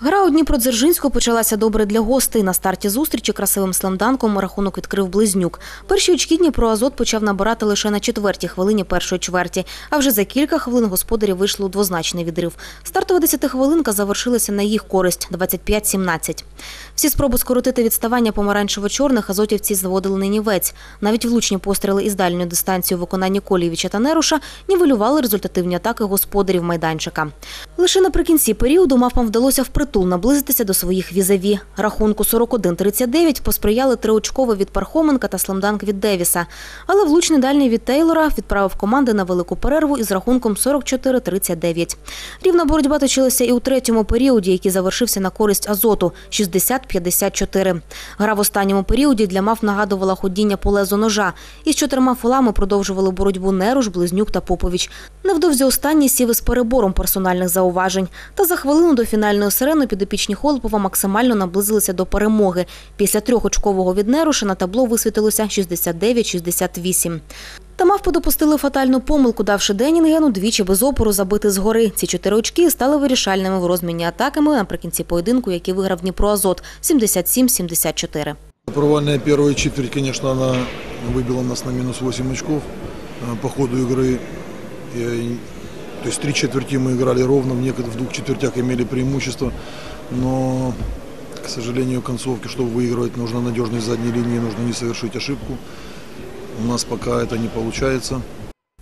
Гра у Дніпродзержинську почалася добре для гостей. На старті зустрічі красивим сламданком рахунок відкрив Близнюк. Перші очки Дніпро Азот почав набирати лише на четвертій хвилині першої чверті. А вже за кілька хвилин господарі вийшли у двозначний відрив. Стартова десятихвилинка завершилася на їх користь – 25-17. Всі спроби скоротити відставання помаранчево-чорних азотівці зводили на нівець. Навіть влучні постріли із дальньої дистанції у виконанні Колєвіча та Неруша нівелювали результативні атаки господарів майданчика. Лише наприкінці періоду мавпам вдалося впритул наблизитися до своїх візаві. Рахунку 41-39 посприяли триочково від Пархоменка та сламданк від Девіса. Але влучний дальній від Тейлора відправив команди на велику перерву із рахунком 44-39. Рівна боротьба точилася і у третьому періоді, який завершився на користь Азоту – 60-54. Гра в останньому періоді для мав нагадувала ходіння по лезу ножа. Із чотирма фолами продовжували боротьбу Неруш, Близнюк та Попович. Невдовзі останній сів із перебором персональних зауважень. Та за хвилину до фінальної сирени підопічні Холопова максимально наблизилися до перемоги. Після трьохочкового від Неруша на табло висвітилося 69-68. Та мавпи допустили фатальну помилку, давши Денінгену двічі без опору забити згори. Ці чотири очки стали вирішальними в розміні атаками наприкінці поєдинку, який виграв Дніпро Азот 77-74. Провальная первая четверть, конечно, она выбила нас на минус 8 очков э, по ходу игры. И, то есть три четверти мы играли ровно, в, некоторых, в двух четвертях имели преимущество. Но, к сожалению, концовки, чтобы выигрывать, нужно надежной задней линии, нужно не совершить ошибку. У нас пока это не получается.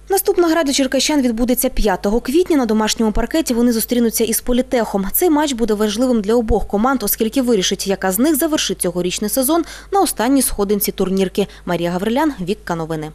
Наступна гра для черкащан відбудеться 5 квітня. На домашньому паркеті вони зустрінуться із політехом. Цей матч буде важливим для обох команд, оскільки вирішить, яка з них завершить цьогорічний сезон на останній сходинці турнірки. Марія Гаврилян, Вікка Новини.